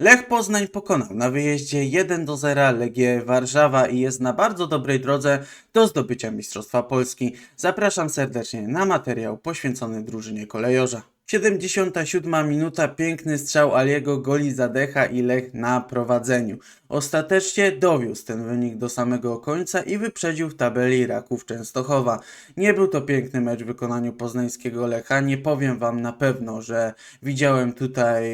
Lech Poznań pokonał na wyjeździe 1 do 0 Legię Warszawa i jest na bardzo dobrej drodze do zdobycia Mistrzostwa Polski. Zapraszam serdecznie na materiał poświęcony drużynie kolejorza. 77 minuta, piękny strzał Aliego goli zadecha i Lech na prowadzeniu. Ostatecznie dowiózł ten wynik do samego końca i wyprzedził w tabeli Raków Częstochowa. Nie był to piękny mecz w wykonaniu poznańskiego Lecha. Nie powiem wam na pewno, że widziałem tutaj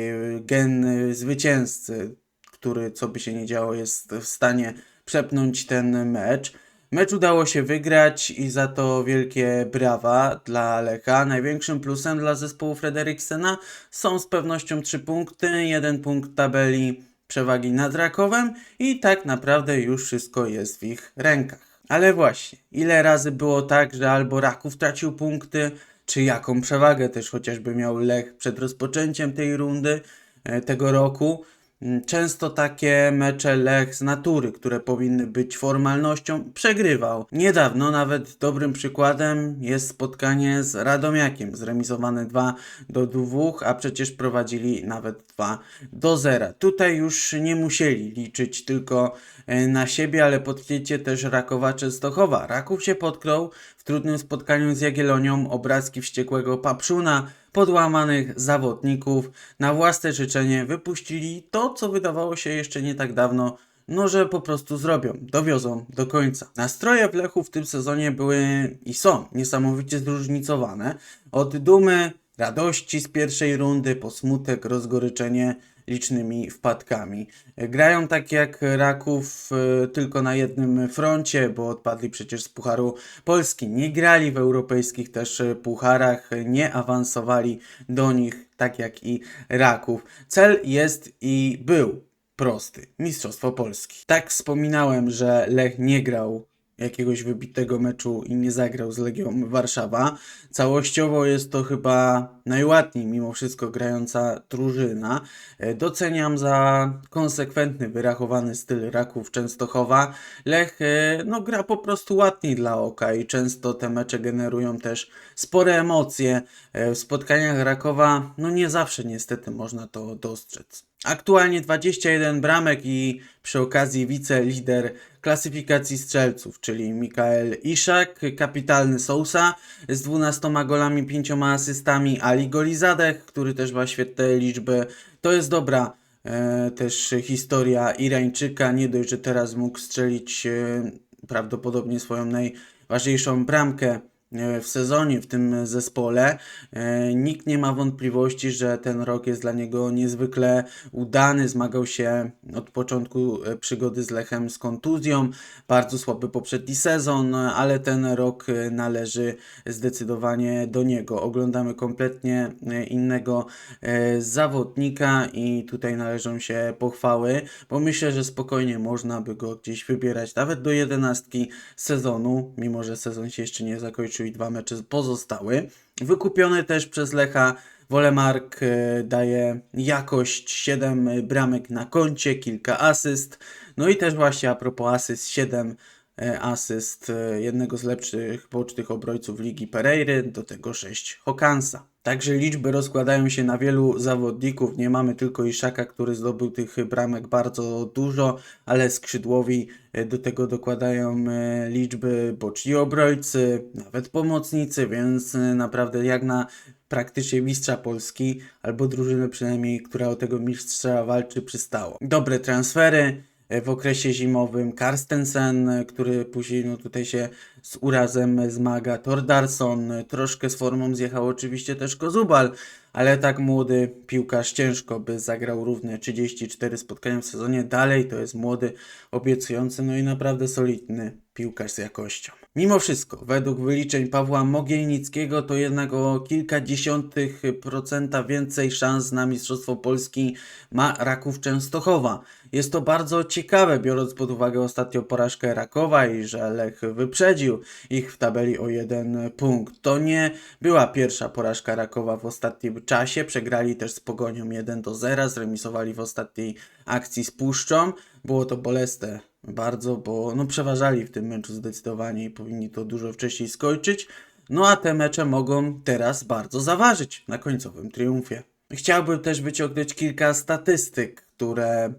gen zwycięzcy, który co by się nie działo jest w stanie przepnąć ten mecz. Mecz udało się wygrać i za to wielkie brawa dla Lecha. Największym plusem dla zespołu Frederiksena są z pewnością trzy punkty, jeden punkt tabeli przewagi nad Rakowem i tak naprawdę już wszystko jest w ich rękach. Ale właśnie, ile razy było tak, że albo Raków tracił punkty, czy jaką przewagę też chociażby miał Lech przed rozpoczęciem tej rundy e, tego roku. Mm, Często takie mecze Lech z natury, które powinny być formalnością, przegrywał. Niedawno nawet dobrym przykładem jest spotkanie z Radomiakiem, zremisowane 2 do 2, a przecież prowadzili nawet 2 do 0. Tutaj już nie musieli liczyć tylko e, na siebie, ale podkniecie też Rakowa Częstochowa. Raków się potknął w trudnym spotkaniu z Jagiellonią, obrazki wściekłego Papszuna, podłamanych zawodników na własne życzenie wypuścili to, co wydawało się jeszcze nie tak dawno, no że po prostu zrobią, dowiozą do końca. Nastroje w Lechu w tym sezonie były i są niesamowicie zróżnicowane. Od dumy, radości z pierwszej rundy, po smutek, rozgoryczenie licznymi wpadkami. Grają tak jak Raków e, tylko na jednym froncie, bo odpadli przecież z Pucharu Polski. Nie grali w europejskich też pucharach, nie awansowali do nich tak jak i Raków. Cel jest i był prosty. Mistrzostwo Polski. Tak wspominałem, że Lech nie grał jakiegoś wybitego meczu i nie zagrał z Legią Warszawa. Całościowo jest to chyba najładniej mimo wszystko grająca drużyna. E, Doceniam za konsekwentny, wyrachowany styl Raków Częstochowa. Lech e, no, gra po prostu ładniej dla oka i często te mecze generują też spore emocje. E, W spotkaniach Rakowa no nie zawsze niestety można to dostrzec. Aktualnie 21 bramek i przy okazji wicelider klasyfikacji strzelców, czyli Mikael Iszak, kapitalny Sousa z 12 golami, 5 asystami, Ali Golizadeh, który też ma świetne liczby. To jest dobra e, też historia Irańczyka. Nie dość, że teraz mógł strzelić e, prawdopodobnie swoją najważniejszą bramkę w sezonie w tym zespole. E, Nikt nie ma wątpliwości, że ten rok jest dla niego niezwykle udany. Zmagał się od początku e, przygody z Lechem z kontuzją. Bardzo słaby poprzedni sezon, ale ten rok e, należy zdecydowanie do niego. Oglądamy kompletnie e, innego e, zawodnika i tutaj należą się pochwały, bo myślę, że spokojnie można by go gdzieś wybierać nawet do jedenastki sezonu, mimo że sezon się jeszcze nie zakończył i dwa mecze pozostały. Wykupiony też przez Lecha Wolemark e, daje jakość 7 bramek na koncie, kilka asyst. No i też właśnie a propos asyst 7 e, asyst e, jednego z lepszych bocznych obrońców ligi Pereiry, do tego 6 Hokansa. Także liczby rozkładają się na wielu zawodników. Nie mamy tylko Iszaka, który zdobył tych bramek bardzo dużo, ale skrzydłowi e, do tego dokładają e, liczby boczni obrońcy, nawet pomocnicy, więc e, naprawdę jak na praktycznie mistrza Polski, albo drużynę przynajmniej, która o tego mistrza walczy, przystało. Dobre transfery w okresie zimowym. Karstensen, który później no, tutaj się z urazem zmaga. Tordarson, troszkę z formą zjechał oczywiście też Kozubal, ale tak młody piłkarz ciężko by zagrał równe 34 spotkania w sezonie. Dalej to jest młody, obiecujący, no i naprawdę solidny piłkarz z jakością. Mimo wszystko, według wyliczeń Pawła Mogielnickiego, to jednak o kilka dziesiątych procenta więcej szans na Mistrzostwo Polski ma Raków Częstochowa. Jest to bardzo ciekawe, biorąc pod uwagę ostatnią porażkę Rakowa i że Lech wyprzedził ich w tabeli o jeden punkt. To nie była pierwsza porażka Rakowa w ostatnim czasie. Przegrali też z Pogonią 1 do 0, zremisowali w ostatniej akcji z Puszczą. Było to bolesne bardzo, bo no, przeważali w tym meczu zdecydowanie i powinni to dużo wcześniej skończyć. No a te mecze mogą teraz bardzo zaważyć na końcowym triumfie. Chciałbym też wyciągnąć kilka statystyk które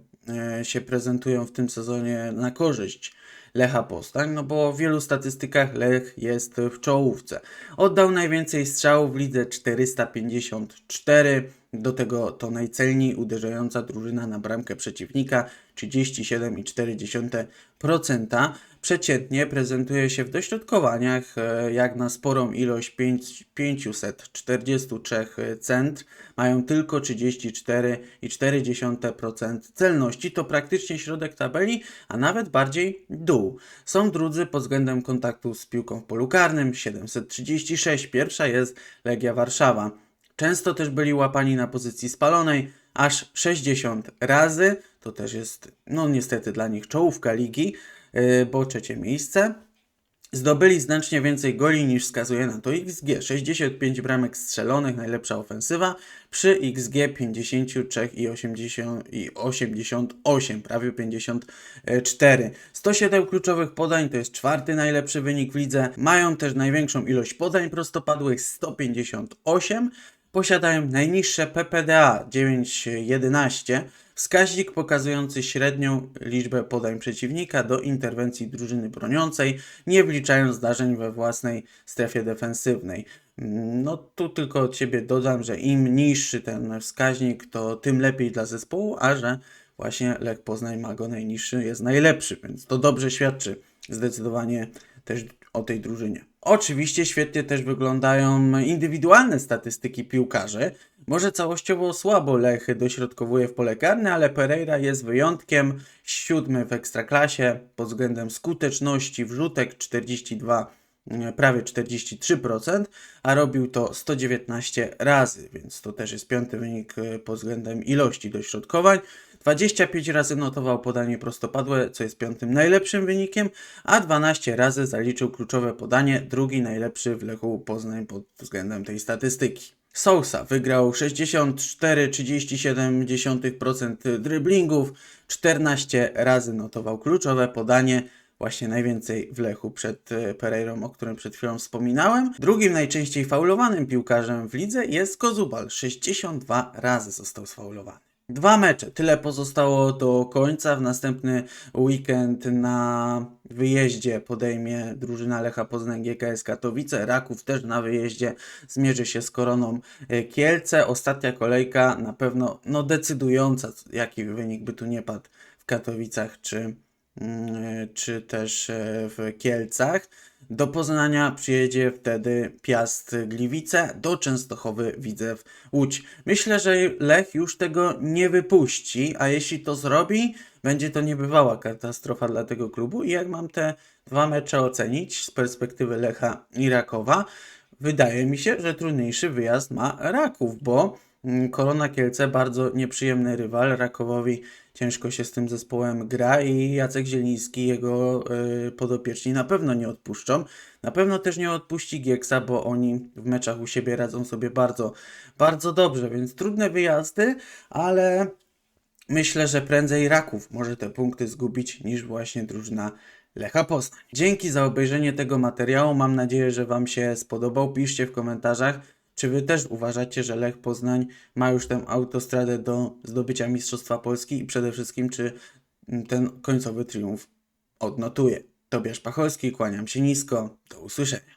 się prezentują w tym sezonie na korzyść Lecha Poznań, no bo w wielu statystykach Lech jest w czołówce. Oddał najwięcej strzałów w lidze 454, do tego to najcelniej uderzająca drużyna na bramkę przeciwnika 37,4%. Przeciętnie prezentuje się w dośrodkowaniach e, jak na sporą ilość pięć- 543 centr, mają tylko 34,4% celności. To praktycznie środek tabeli, a nawet bardziej dół. Są drudzy pod względem kontaktu z piłką w polu karnym 736. Pierwsza jest Legia Warszawa. Często też byli łapani na pozycji spalonej, aż 60 razy. To też jest, no niestety dla nich czołówka ligi, yy, bo trzecie miejsce. Zdobyli znacznie więcej goli niż wskazuje na to XG. 65 bramek strzelonych, najlepsza ofensywa, przy XG 53 i 80 i 88, prawie 54. 107 kluczowych podań to jest czwarty najlepszy wynik w lidze. Mają też największą ilość podań prostopadłych 158. Posiadają najniższe PPDA 9,11, wskaźnik pokazujący średnią liczbę podań przeciwnika do interwencji drużyny broniącej, nie wliczając zdarzeń we własnej strefie defensywnej. No tu tylko od Ciebie dodam, że im niższy ten wskaźnik, to tym lepiej dla zespołu, a że właśnie Lech Poznań ma go najniższy, jest najlepszy, więc to dobrze świadczy zdecydowanie też o tej drużynie. Oczywiście świetnie też wyglądają indywidualne statystyki piłkarzy. Może całościowo słabo Lech dośrodkowuje w pole karne, ale Pereira jest wyjątkiem. Siódmy w ekstraklasie pod względem skuteczności wrzutek 42 mm, prawie 43%, a robił to 119 razy, więc to też jest piąty wynik e, pod względem ilości dośrodkowań. 25 razy notował podanie prostopadłe, co jest piątym najlepszym wynikiem, a 12 razy zaliczył kluczowe podanie, drugi najlepszy w Lechu Poznań pod względem tej statystyki. Sousa wygrał 64,37% dryblingów, 14 razy notował kluczowe podanie, właśnie najwięcej w Lechu przed e, Pereirą, o którym przed chwilą wspominałem. Drugim najczęściej faulowanym piłkarzem w lidze jest Kozubal, 62 razy został sfaulowany. Dwa mecze, tyle pozostało do końca. W następny weekend na wyjeździe podejmie drużyna Lecha Poznań GKS Katowice. Raków też na wyjeździe zmierzy się z Koroną e, Kielce. Ostatnia kolejka na pewno no, decydująca, jaki wynik by tu nie padł w Katowicach czy, mm, czy też e, w Kielcach. Do Poznania przyjedzie wtedy Piast Gliwice, do Częstochowy Widzew Łódź. Myślę, że Lech już tego nie wypuści, a jeśli to zrobi, będzie to niebywała katastrofa dla tego klubu. I jak mam te dwa mecze ocenić z perspektywy Lecha i Rakowa, wydaje mi się, że trudniejszy wyjazd ma Raków, bo mm, Korona Kielce bardzo nieprzyjemny rywal. Rakowowi ciężko się z tym zespołem gra i Jacek Zieliński, jego y, podopieczni na pewno nie odpuszczą. Na pewno też nie odpuści Gieksa, bo oni w meczach u siebie radzą sobie bardzo, bardzo dobrze, więc trudne wyjazdy, ale myślę, że prędzej Raków może te punkty zgubić niż właśnie drużyna Lecha Poznań. Dzięki za obejrzenie tego materiału. Mam nadzieję, że Wam się spodobał. Piszcie w komentarzach, czy Wy też uważacie, że Lech Poznań ma już tę autostradę do zdobycia Mistrzostwa Polski i przede wszystkim, czy ten końcowy triumf odnotuje. Tobiasz Pacholski, kłaniam się nisko. Do usłyszenia.